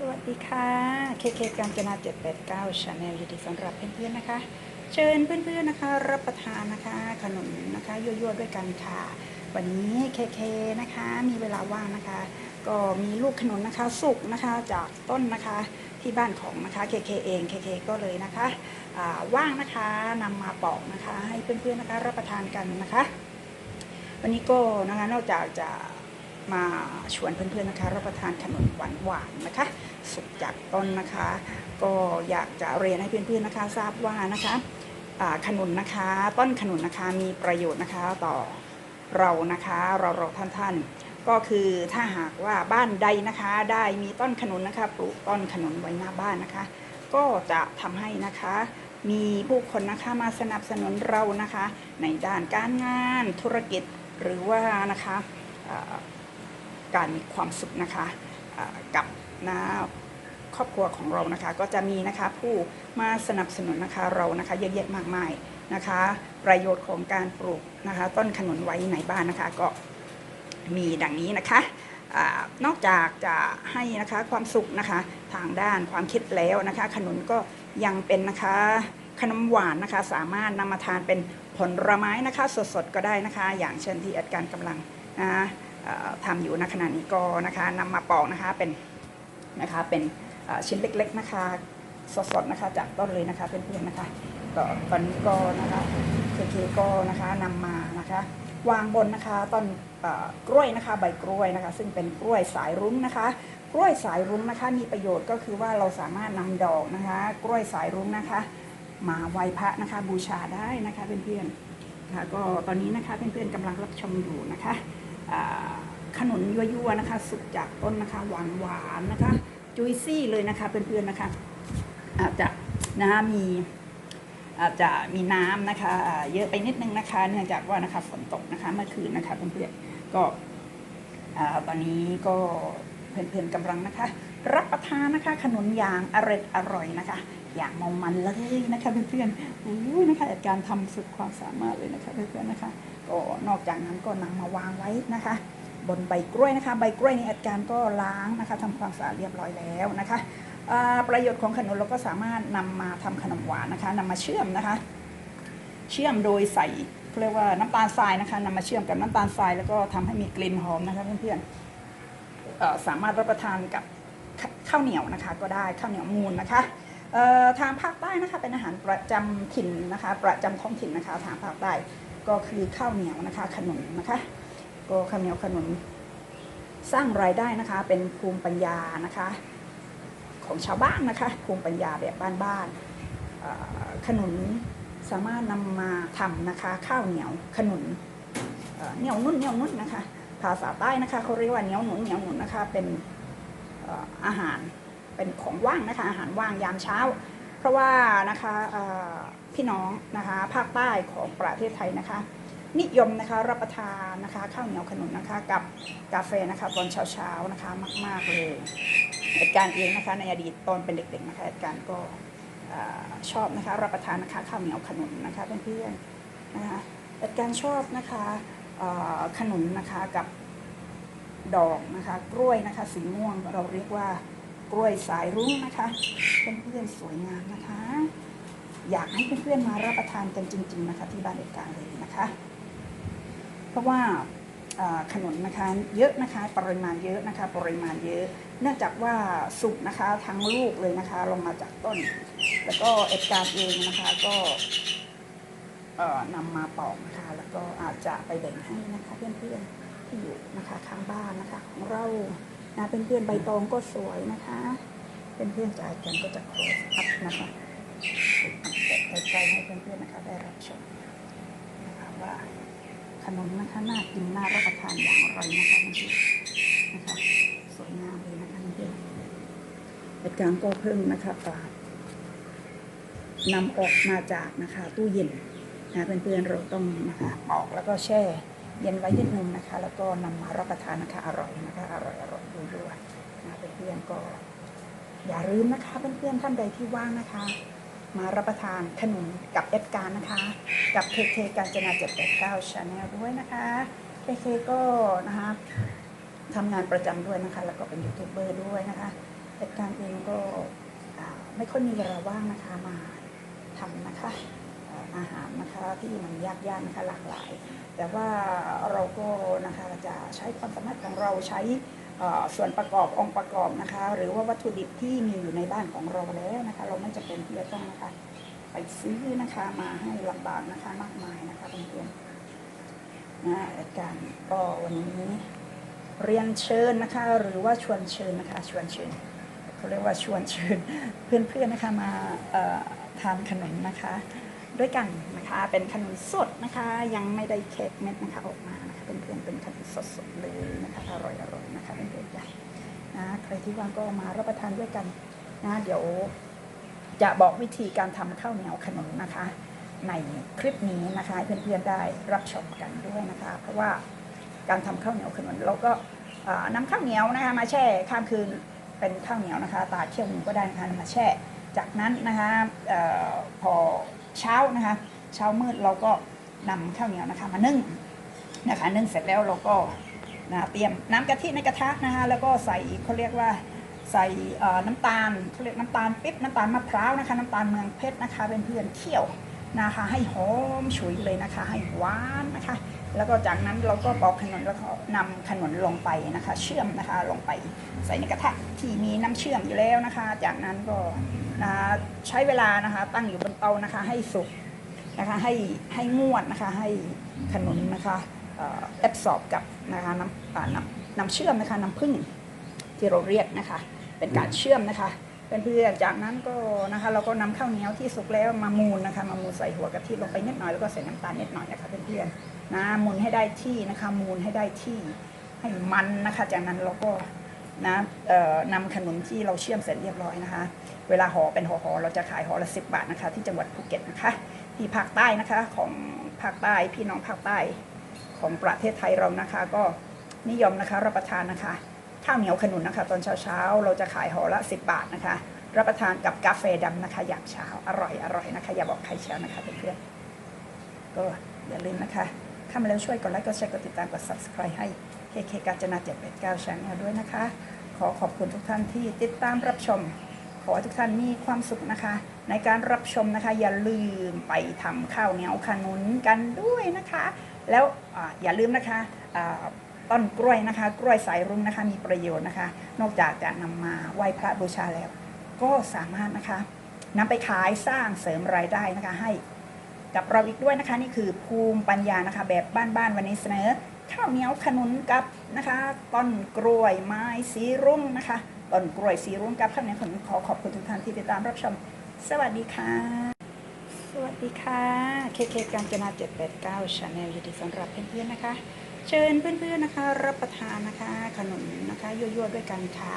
สวัสดีค่ะเคเคการจนา789 Channel ยินดีต้อนรับเพื่อนๆนะคะ เชิญเพื่อนๆนะคะ รับประทานนะคะขนมนะคะยั่วๆด้วยกันค่ะ วันนี้เคเคนะคะมีเวลาว่างนะคะ ก็มีลูกขนุนนะคะสุกนะคะจากต้นนะคะที่บ้านของนะคะเคเคเองเคเคก็เลยนะคะว่างนะคะนำมาปอกนะคะ ให้เพื่อนๆนะคะรับประทานกันนะคะ วันนี้ก็นะคะนอกจากจะมาชวนเพื่อนๆนะคะ รับประทานขนมหวานๆนะคะ สุกจากต้นนะคะ ก็อยากจะเรียนให้เพื่อนๆนะคะ ทราบว่านะคะขนุนนะคะ ต้นขนุนนะคะมีประโยชน์นะคะต่อเรานะคะเราเราท่านท่านๆก็คือถ้าหากว่าบ้านใดนะคะได้มีต้นขนุนนะคะ ปลูกต้นขนุนไว้หน้าบ้านนะคะ ก็จะทำให้นะคะมีผู้คนนะคะมาสนับสนุนเรานะคะ ในด้านการงานธุรกิจหรือว่านะคะการมีความสุขนะคะกับ นะครอบครัวของเรานะคะ ก็จะมีนะคะผู้มาสนับสนุนนะคะเรานะคะเยอะแยะมากมายนะคะ ประโยชน์ของการปลูกนะคะ ต้นขนุนไว้ในบ้านนะคะก็มีดังนี้นะคะอนอกจากจะให้นะคะความสุขนะคะทางด้านความคิดแล้วนะคะ ขนุนก็ยังเป็นนะคะขนมหวานนะคะ สามารถนำมาทานเป็นผลไม้นะคะ สดๆก็ได้นะคะ อย่างเช่นที่อาจารย์กำลังนะทำอยู่ในขณะนี้ก็นะคะนำมาปอกนะคะเป็น นะคะ เป็นชิ้นเล็กๆนะคะ สดๆนะคะจากต้นเลยนะคะเพื่อนๆนะคะก็ตอนนี้ก็นะคะเคเคก็นะคะนำมานะคะ วางบนนะคะต้นกล้วยนะคะ ใบกล้วยนะคะ ซึ่งเป็นกล้วยสายรุ้งนะคะ กล้วยสายรุ้งนะคะ มีประโยชน์ก็คือว่าเราสามารถนำดอกนะคะ กล้วยสายรุ้งนะคะ มาไหว้พระนะคะ บูชาได้นะคะเพื่อนๆค่ะก็ตอนนี้นะคะเพื่อนๆกำลังรับชมอยู่นะคะอ่า ขนุนยั่วๆนะคะ สุกจากต้นนะคะ หวานๆนะคะ จุยซี่เลยนะคะเพื่อนๆนะคะ อาจจะนะคะมีอาจจะมีน้ำนะคะ เยอะไปนิดนึงนะคะ เนื่องจากว่านะคะฝนตกนะคะเมื่อคืนนะคะเพื่อนๆก็ตอนนี้ก็เพื่อนๆกำลังนะคะ รับประทานนะคะ ขนมอย่างอร่อยอร่อยนะคะ อย่างเมามันเลยนะคะเพื่อนๆอู้นะคะการทำสุดความสามารถเลยนะคะเพื่อนๆนะคะ ก็นอกจากนั้นก็นำมาวางไว้นะคะ บนใบกล้วยนะคะ ใบกล้วยนี่อาจารย์ก็ล้างนะคะทำความสะอาดเรียบร้อยแล้วนะคะประโยชน์ของขนมเราก็สามารถนำมาทำขนมหวานนะคะนำมาเชื่อมนะคะ เชื่อมโดยใส่เขาเรียกว่าน้ำตาลทรายนะคะนำมาเชื่อมกับน้ำตาลทรายแล้วก็ทำให้มีกลิ่นหอมนะคะเพื่อนๆเอ่อสามารถรับประทานกับข้าวเหนียวนะคะ ก็ได้ข้าวเหนียวมูลนะคะทางภาคใต้นะคะเป็นอาหารประจำถิ่นนะคะ ประจำท้องถิ่นนะคะทางภาคใต้ก็คือข้าวเหนียวนะคะ ขนุนนะคะ ก็ข้าวเหนียวขนุนสร้างรายได้นะคะ เป็นภูมิปัญญานะคะ ของชาวบ้านนะคะ ภูมิปัญญาแบบบ้านๆขนุนสามารถนำมาทำนะคะ ข้าวเหนียวขนุนเอ่อเหนียวนุ่นเหนียวนุ่นนะคะ ภาษาใต้นะคะเขาเรียกว่าเหนียวหนุนเหนียวหนุนนะคะ เป็นอาหารเป็นของว่างนะคะ อาหารว่างยามเช้า เพราะว่านะคะพี่น้องนะคะภาคใต้ของประเทศไทยนะคะ นิยมนะคะรับประทานนะคะ ข้าวเหนียวขนุนนะคะ กับกาแฟนะคะตอนเช้าๆนะคะ มาก ๆเลยเหตุการณ์เองนะคะ ในอดีตตอนเป็นเด็กๆนะคะเหตุการณ์ก็ชอบนะคะรับประทานนะคะข้าวเหนียวขนุนนะคะเพื่อนๆนะคะเหตุการณ์ชอบนะคะขนุนนะคะกับดอกนะคะกล้วยนะคะสีม่วงเราเรียกว่ากล้วยสายรุ้งนะคะเพื่อนๆสวยงามนะคะ อยากให้เพื่อนๆมารับประทานกันจริง ๆ นะคะ ที่บ้านเด็กกลางเลยนะคะ เพราะว่าขนุนนะคะเยอะนะคะปริมาณเยอะนะคะปริมาณเยอะ เนื่องจากว่าสุกนะคะทั้งลูกเลยนะคะลงมาจากต้น แล้วก็เอ็ดการเองนะคะก็นำมาปอกนะคะแล้วก็อาจจะไปแบ่งให้นะคะเพื่อนๆที่อยู่นะคะข้างบ้านนะคะของเรานะเป็นเพื่อนๆใบตองก็สวยนะคะเป็นเพื่อนจ่ายกันก็จะโคสอัพนะคะแตะใกล้ๆให้เพื่อนๆนะคะได้รับชมนะคะว่า ขนมนะคะน่ากินน่ารับประทานอย่างไรนะคะเพื่อนๆนะคะสวยงามเลยนะคะเพื่อนเหตุการณ์ก็เพิ่งนะคะปานำออกมาจากนะคะ ตู้เย็นนะเพื่อนๆเราต้องนะคะปอกแล้วก็แช่เย็นไว้นิดนึงนะคะ แล้วก็นำมารับประทานนะคะอร่อยนะคะอร่อยอร่อยด้วยนะเพื่อนๆก็ อย่าลืมนะคะเพื่อนๆท่านใดที่ว่างนะคะ มารับประทานขนมกับเอ็ดการนะคะ กับเคเคการจนา789 Channel ด้วยนะคะเคเคก็นะคะทำงานประจำด้วยนะคะ แล้วก็เป็นยูทูบเบอร์ด้วยนะคะเหตุการ์เองก็ไม่ค่อยมีเวลาว่างนะคะมาทำนะคะอาหารนะคะที่มันยากยานะคะหลากหลาย แต่ว่าเราก็นะคะจะใช้ความสามารถของเราใช้ ส่วนประกอบองค์ประกอบนะคะ หรือว่าวัตถุดิบที่มีอยู่ในบ้านของเราแล้วนะคะ เราไม่จำเป็นที่จะต้องนะคะไปซื้อนะคะมาให้ลำบากนะคะมากมายนะคะเพื่อนๆนะเหตุการณ์ก็วันนี้เรียนเชิญนะคะ หรือว่าชวนเชิญนะคะ ชวนเชิญเขาเรียกว่าชวนเชิญ เพื่อนๆนะคะมาทานขนมนะคะ ด้วยกันนะคะ เป็นขนมสดนะคะ ยังไม่ได้เค้กเม็ดนะคะออกมานะคะเป็นเพื่อนเป็นขนมสดๆเลยนะคะอร่อยๆนะคะเป็นเพื่อนใหญ่นะใครที่ว่างก็มารับประทานด้วยกันนะ เดี๋ยวจะบอกวิธีการทำข้าวเหนียวขนมนะคะ ในคลิปนี้นะคะเพื่อนๆได้รับชมกันด้วยนะคะ เพราะว่าการทำข้าวเหนียวขนมเราก็เอ่อนำข้าวเหนียวนะคะมาแช่ข้ามคืนเป็นข้าวเหนียวนะคะ ตาเคี่ยวหมูก็ได้นะคะมาแช่ จากนั้นนะคะออพอ เช้านะคะ เช้ามืดเราก็นำข้าวเหนียวนะคะมานึ่งนะคะนึ่งเสร็จแล้วเราก็นะเตรียมน้ำกะทิในกระทะนะคะแล้วก็ใส่เขาเรียกว่าใส่น้ำตาลเขาเรียกน้ำตาลปิ๊บน้ำตาลมะพร้าวนะคะ น้ำตาลเมืองเพชรนะคะเป็นเพื่อนเคี่ยวนะคะ ให้หอมฉุยเลยนะคะ ให้หวานนะคะ แล้วก็จากนั้นเราก็ปอกขนมแล้วก็นำขนมลงไปนะคะ เชื่อมนะคะลงไปใส่ในกระทะที่มีน้ำเชื่อมอยู่แล้วนะคะ จากนั้นก็นะะใช้เวลานะคะ ตั้งอยู่บนเตานะคะ ให้สุกนะคะให้ให้งวดนะคะให้ขนมนะคะแอบสอบกับนะคะน้ำน้ำน้ำเชื่อมนะคะน้ำผึ้งที่เราเรียกนะคะ เป็นการเชื่อมนะคะเพื่อนๆจากนั้นก็นะคะเราก็นำข้าวเหนียวที่สุกแล้วมามูนนะคะ มามูนใส่หัวกะทิลงไปนิดหน่อยแล้วก็ใส่น้ำตาลนิดหน่อยนะคะเพื่อนๆ นะมูนให้ได้ที่นะคะมูนให้ได้ที่ให้มันนะคะ จากนั้นเราก็นะนำขนมที่เราเชื่อมเสร็จเรียบร้อยนะคะ เวลาห่อเป็นห่อๆเราจะขายห่อละสิบบาทนะคะ ที่จังหวัดภูเก็ตนะคะ ที่ภาคใต้นะคะของภาคใต้พี่น้องภาคใต้ของประเทศไทยเรานะคะ ก็นิยมนะคะรับประทานนะคะข้าวเหนียวขนุนนะคะ ตอนเช้าๆ เราจะขายห่อละ 10 บาทนะคะ รับประทานกับกาแฟดำนะคะยามเช้าอร่อยอร่อยนะคะ อย่าบอกใครเช้านะคะเพื่อนๆก็อย่าลืมนะคะ เข้ามาแล้วช่วยกดไลค์กดแชร์กดติดตามกด subscribe ให้เคเคกาญจนา789 Channel ด้วยนะคะ ขอขอบคุณทุกท่านที่ติดตามรับชม ขอให้ทุกท่านมีความสุขนะคะ ในการรับชมนะคะ อย่าลืมไปทำข้าวเหนียวขนุนกันด้วยนะคะ แล้วออย่าลืมนะคะต้นกล้วยนะคะ กล้วยสายรุ้งนะคะ มีประโยชน์นะคะ นอกจากจะนำมาไหว้พระบูชาแล้ว ก็สามารถนะคะนำไปขายสร้างเสริมรายได้นะคะให้ กับเราอีกด้วยนะคะ นี่คือภูมิปัญญานะคะ แบบบ้านๆวันนี้เสนอข้าวเหนียวขนุนกับนะคะต้นกล้วยไม้สีรุ้งนะคะต้นกล้วยสีรุ้งกับข้าวเหนียวขนุนขอขอบคุณทุกท่านที่ติดตามรับชม สวัสดีค่ะ สวัสดีค่ะเคเคกาญจนา789 Channel ยินดีต้อนรับเพื่อนๆนะคะ เชิญเพื่อนๆนะคะ รับประทานนะคะขนมนะคะยั่วๆด้วยกันค่ะ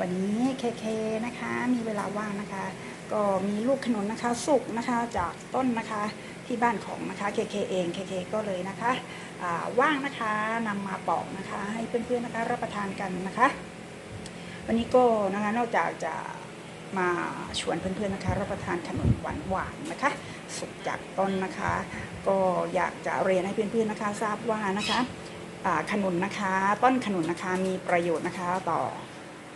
วันนี้เคเคนะคะมีเวลาว่างนะคะ ก็มีลูกขนุนนะคะสุกนะคะจากต้นนะคะ ที่บ้านของนะคะเคเคเองเคเคก็เลยนะคะว่างนะคะนำมาปอกนะคะ ให้เพื่อนๆนะคะรับประทานกันนะคะ วันนี้ก็นะคะนอกจากจะมาชวนเพื่อนๆนะคะ รับประทานขนมหวานๆนะคะสุกจากต้นนะคะ ก็อยากจะเรียนให้เพื่อนๆนะคะ ทราบว่านะคะขนุนนะคะ ต้นขนุนนะคะมีประโยชน์นะคะต่อ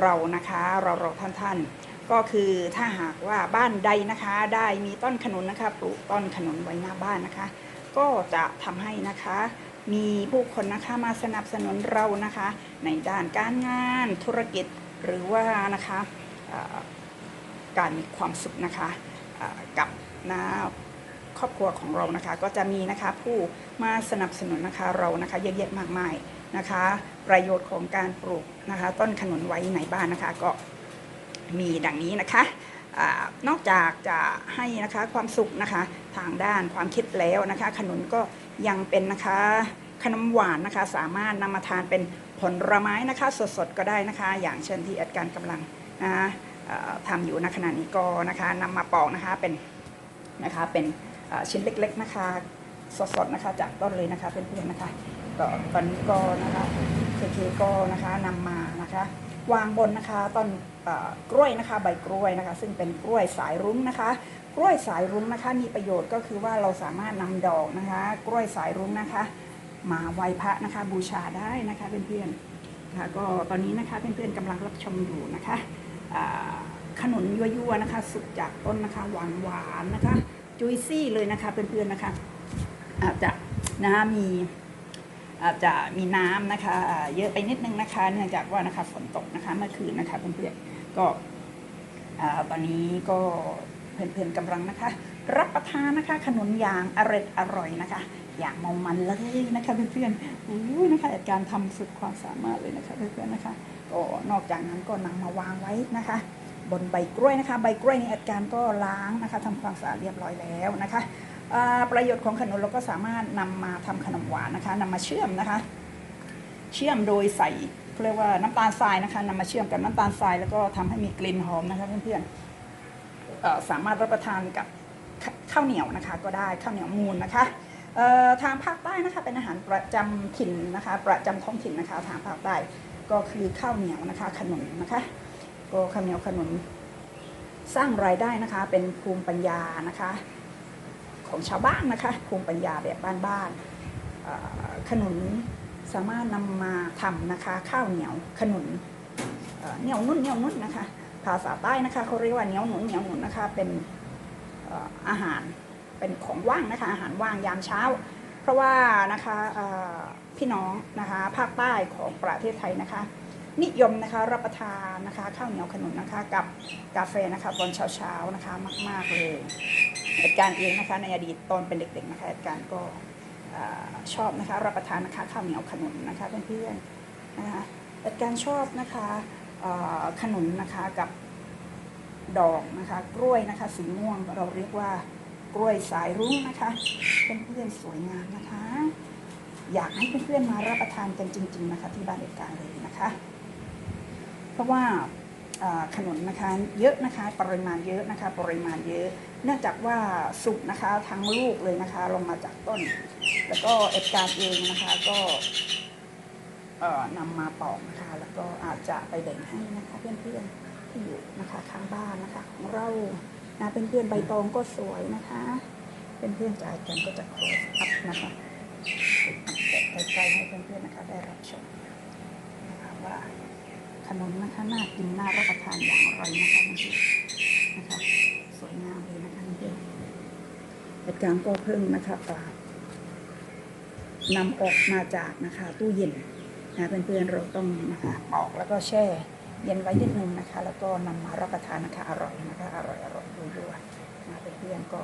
เรานะคะเราเราท่านท่านๆ ก็คือถ้าหากว่าบ้านใดนะคะ ได้มีต้นขนุนนะคะ ปลูกต้นขนุนไว้หน้าบ้านนะคะ ก็จะทำให้นะคะ มีผู้คนนะคะมาสนับสนุนเรานะคะ ในด้านการงานธุรกิจหรือว่านะคะการมีความสุขนะคะกับนะครอบครัวของเรานะคะ ก็จะมีนะคะผู้มาสนับสนุนนะคะเรานะคะเยอะแยะมากมายนะคะ ประโยชน์ของการปลูกนะคะ ต้นขนุนไว้ในบ้านนะคะก็ มีดังนี้นะคะอนอกจากจะให้นะคะความสุขนะคะทางด้านความคิดแล้วนะคะ ขนุนก็ยังเป็นนะคะขนมหวานนะคะ สามารถนำมาทานเป็นผลไม้นะคะ สดๆก็ได้นะคะ อย่างเช่นที่อัดการย์กำลังนะะทำอยู่ณขณะนี้ก็นะคะนำมาปอกนะคะเป็นนะคะเป็นชิ้นเล็กๆนะคะ สดๆนะคะ จากต้นเลยนะคะเพื่อนๆนะคะก็ตอนนี้ก็นะคะเคเคก็นะคะนำมานะคะ วางบนนะคะต้น กล้วยนะคะใบกล้วยนะคะ ซึ่งเป็นกล้วยสายรุ้งนะคะ กล้วยสายรุ้งนะคะ มีประโยชน์ก็คือว่าเราสามารถนำดอกนะคะ กล้วยสายรุ้งนะคะ มาไหว้พระนะคะบูชาได้นะคะเพื่อนๆนะคะก็ตอนนี้นะคะเพื่อนๆกำลังรับชมอยู่นะคะขนุนยั่วๆนะคะ สุกจากต้นนะคะหวานๆนะคะจุยซี่เลยนะคะเพื่อนๆนะคะอาจจะนะมีอาจจะมีน้ำนะคะเยอะไปนิดนึงนะคะ เนื่องจากว่านะคะฝนตกนะคะเมื่อคืนนะคะเพื่อนๆ ก็ตอนนี้ก็เพื่อนๆกำลังนะคะ รับประทานนะคะขนมยางอร่อยอร่อยนะคะ อย่างเมามันเลยนะคะเพื่อนๆอู้ยนะคะการทำสุดความสามารถเลยนะคะเพื่อนๆนะคะก็นอกจากนั้นก็นำมาวางไว้นะคะ บนใบกล้วยนะคะ ใบกล้วยนี่อาจารย์ก็ล้างนะคะทำความสะอาดเรียบร้อยแล้วนะคะประโยชน์ของขนมเราก็สามารถนำมาทำขนมหวานนะคะนำมาเชื่อมนะคะ เชื่อมโดยใส่ เรียกว่าน้ำตาลทรายนะคะนำมาเชื่อมกับน้ำตาลทรายแล้วก็ทำให้มีกลิ่นหอมนะคะเพื่อนๆสามารถรับประทานกับข้าวเหนียวนะคะ ก็ได้ข้าวเหนียวมูลนะคะทางภาคใต้นะคะเป็นอาหารประจำถิ่นนะคะ ประจำท้องถิ่นนะคะ ทางภาคใต้ก็คือข้าวเหนียวนะคะขนมนะคะ ก็ข้าวเหนียวขนมสร้างรายได้นะคะ เป็นภูมิปัญญานะคะ ของชาวบ้านนะคะ ภูมิปัญญาแบบบ้านๆขนุน สามารถนำมาทำนะคะ ข้าวเหนียวขนุนเเหนียวนุ่นเหนียวนุ่นนะคะ ภาษาใต้นะคะเขาเรียกว่าเหนียวหนุนเหนียวหนุนนะคะ เป็นออาหารเป็นของว่างนะคะ อาหารว่างยามเช้า เพราะว่านะคะพี่น้องนะคะภาคใต้ของประเทศไทยนะคะ นิยมนะคะรับประทานนะคะข้าวเหนียวขนุนนะคะ กับกาแฟนะคะตอนเช้าๆนะคะมาก ๆเลยเหตุการณ์เองนะคะในอดีตตอนเป็นเด็กๆนะคะเหตุการณ์ก็ ชอบนะคะรับประทานนะคะข้าวเหนียวขนุนนะคะเพื่อนๆนะคะเหตุการชอบนะคะขนุนนะคะกับดอกนะคะกล้วยนะคะสีม่วงเราเรียกว่ากล้วยสายรุ้งนะคะเพื่อนๆสวยงามนะคะ อยากให้เพื่อนๆมารับประทานกันจริง ๆนะคะ ที่บ้านเหตุการเลยนะคะ เพราะว่าอ่าขนุนนะคะเยอะนะคะ ปริมาณเยอะนะคะ ปริมาณเยอะ เนื่องจากว่าสุกนะคะทั้งลูกเลยนะคะลงมาจากต้น แล้วก็เอกการเองนะคะก็เอ่อนำมาปอกนะคะแล้วก็อาจจะไปแบ่งให้นะคะเพื่อนๆที่อยู่นะคะข้างบ้านนะคะของเรานะเพื่อนๆใบตองก็สวยนะคะเพื่อนๆจ่ายกันก็จะโคสอัพนะคะแกะใกล้ๆให้เพื่อนๆนะคะได้รับชมนะคะว่าขนมนะคะน่ากินน่ารับประทานอย่างไรนะคะเพื่อนๆนะคะ สวยงามเลยนะคะเพื่อน ๆเหตุการณ์ก็เพิ่งนะคะอ่านำออกมาจากนะคะ ตู้เย็นนะเพื่อนๆเราต้องนะคะปอกแล้วก็แช่เย็นไว้นิดนึงนะคะ แล้วก็นำมารับประทานนะคะอร่อยนะคะอร่อยอร่อยด้วยนะเพื่อนๆก็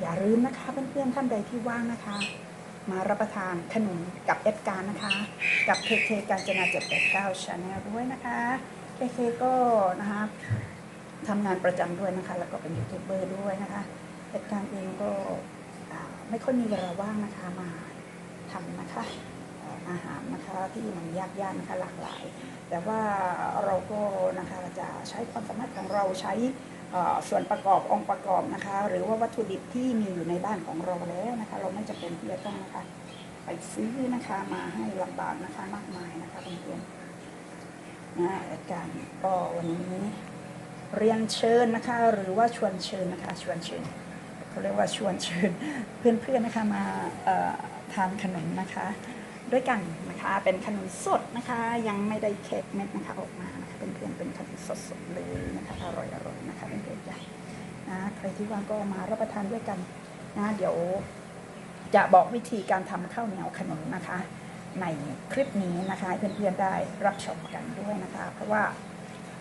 อย่าลืมนะคะเพื่อนๆท่านใดที่ว่างนะคะ มารับประทานขนมกับเอฟการนะคะ กับเคเคการจนา789 Channel ด้วยนะคะเคเคก็นะคะทำงานประจำด้วยนะคะ แล้วก็เป็นยูทูบเบอร์ด้วยนะคะ เอฟการเองก็ไม่ค่อยมีเวลาว่างนะคะมาทำนะคะอาหารนะคะที่มันยากยากนะคะหลากหลาย แต่ว่าเราก็นะคะจะใช้ความสามารถของเราใช้ส่วนประกอบองค์ประกอบนะคะ หรือว่าวัตถุดิบที่มีอยู่ในบ้านของเราแล้วนะคะ เราไม่จำเป็นที่จะต้องนะคะไปซื้อนะคะมาให้ลำบากนะคะมากมายนะคะเพื่อนๆนะอาจารย์ก็วันนี้เรียนเชิญนะคะ หรือว่าชวนเชิญนะคะชวนเชิญ เขาเรียกว่าชวนเชิญเพื่อนๆนะคะมาทานขนมนะคะ ด้วยกันนะคะเป็นขนมสดนะคะ ยังไม่ได้เค้กเม็ดนะคะออกมานะคะเป็นเพื่อนเป็นขนมสดๆเลยนะคะอร่อยๆนะคะเป็นเพื่อนใหญ่นะใครที่ว่างก็มารับประทานด้วยกันนะเดี๋ยวจะบอกวิธีการทำข้าวเหนียวขนมนะคะ ในคลิปนี้นะคะเพื่อนๆได้รับชมกันด้วยนะคะ เพราะว่า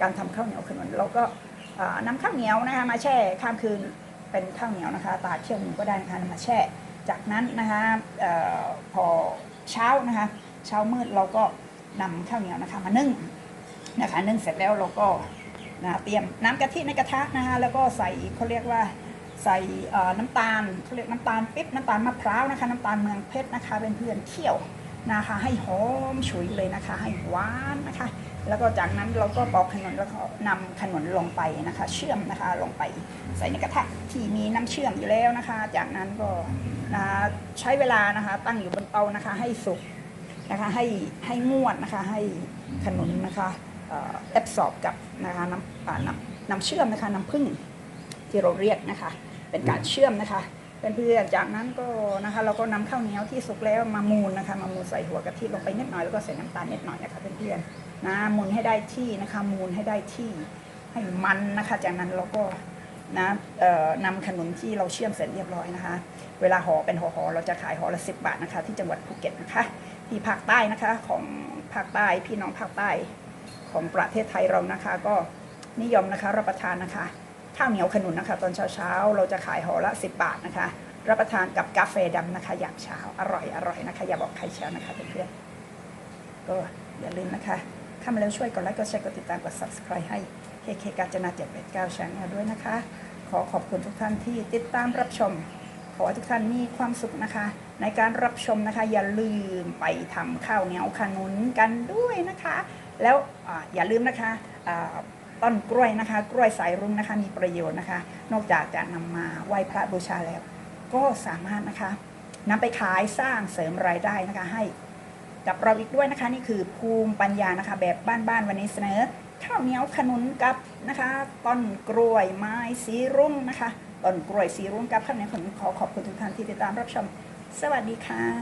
การทำข้าวเหนียวขนมเราก็เอ่อนำข้าวเหนียวนะคะมาแช่ข้ามคืน เป็นข้าวเหนียวนะคะตากเที่ยงหนึ่งก็ได้นะคะนำมาแช่ จากนั้นนะคะออพอเช้านะคะเช้ามืดเราก็นำข้าวเหนียวนะคะมานึ่งนะคะนึ่งเสร็จแล้วเราก็นะเตรียมน้ำกะทิในกระทะนะคะแล้วก็ใส่เขาเรียกว่าใส่น้ำตาลเขาเรียกน้ำตาลปิ๊บน้ำตาลมะพร้าวนะคะ น้ำตาลเมืองเพชรนะคะเป็นเพื่อนเคี่ยว นะคะ ให้หอมฉุยเลยนะคะ ให้หวานนะคะ แล้วก็จากนั้นเราก็ปอกขนมแล้วก็นำขนมลงไปนะคะ เชื่อมนะคะลงไปใส่ในกระทะที่มีน้ำเชื่อมอยู่แล้วนะคะ จากนั้นก็นะใช้เวลานะคะตั้งอยู่บนเตานะคะ ให้สุกนะคะให้ให้งวดนะคะให้ขนมนะคะแอบสอบกับนะคะน้ำน้ำน้ำเชื่อมนะคะน้ำผึ้งที่เราเรียกนะคะ เป็นการเชื่อมนะคะ เป็นเพื่อนจากนั้นก็นะคะเราก็นำข้าวเหนียวที่สุกแล้วมามูนนะคะมามูนใส่หัวกะทิลงไปนิดหน่อยแล้วก็ใส่น้ำตาลนิดหน่อยนะคะเพื่อนๆนะมูนให้ได้ที่นะคะมูนให้ได้ที่ให้มันนะคะ จากนั้นเราก็นะเอ่อนำขนุนที่เราเชื่อมเสร็จเรียบร้อยนะคะ เวลาห่อเป็นห่อๆเราจะขายห่อละสิบบาทนะคะ ที่จังหวัดภูเก็ตนะคะ ที่ภาคใต้นะคะของภาคใต้พี่น้องภาคใต้ของประเทศไทยเรานะคะ ก็นิยมนะคะรับประทานนะคะ ข้าวเหนียวขนุนนะคะ ตอนเช้าๆ เราจะขายห่อละ 10 บาทนะคะ รับประทานกับกาแฟดำนะคะยามเช้าอร่อยอร่อยนะคะ อย่าบอกใครเช้านะคะเพื่อนๆก็อย่าลืมนะคะเข้ามาแล้วช่วยกดไลค์กดแชร์กดติดตามกด subscribe ให้เคเคกาญจนา789ชาแนลด้วยนะคะ ขอขอบคุณทุกท่านที่ติดตามรับชม ขอให้ทุกท่านมีความสุขนะคะ ในการรับชมนะคะ อย่าลืมไปทำข้าวเหนียวขนุนกันด้วยนะคะ แล้วออย่าลืมนะคะ ต้นกล้วยนะคะ กล้วยสายรุ้งนะคะ มีประโยชน์นะคะ นอกจากจะนำมาไหว้พระบูชาแล้ว ก็สามารถนะคะนำไปขายสร้างเสริมรายได้นะคะให้กับเราอีกด้วยนะคะ นี่คือภูมิปัญญานะคะ แบบบ้านๆวันนี้เสนอข้าวเหนียวขนุนกับนะคะ ต้นกล้วยไม้สีรุ้งนะคะต้นกล้วยสีรุ้งกับข้าวเหนียวขนุนขอขอบคุณทุกท่านที่ติดตามรับชม สวัสดีค่ะ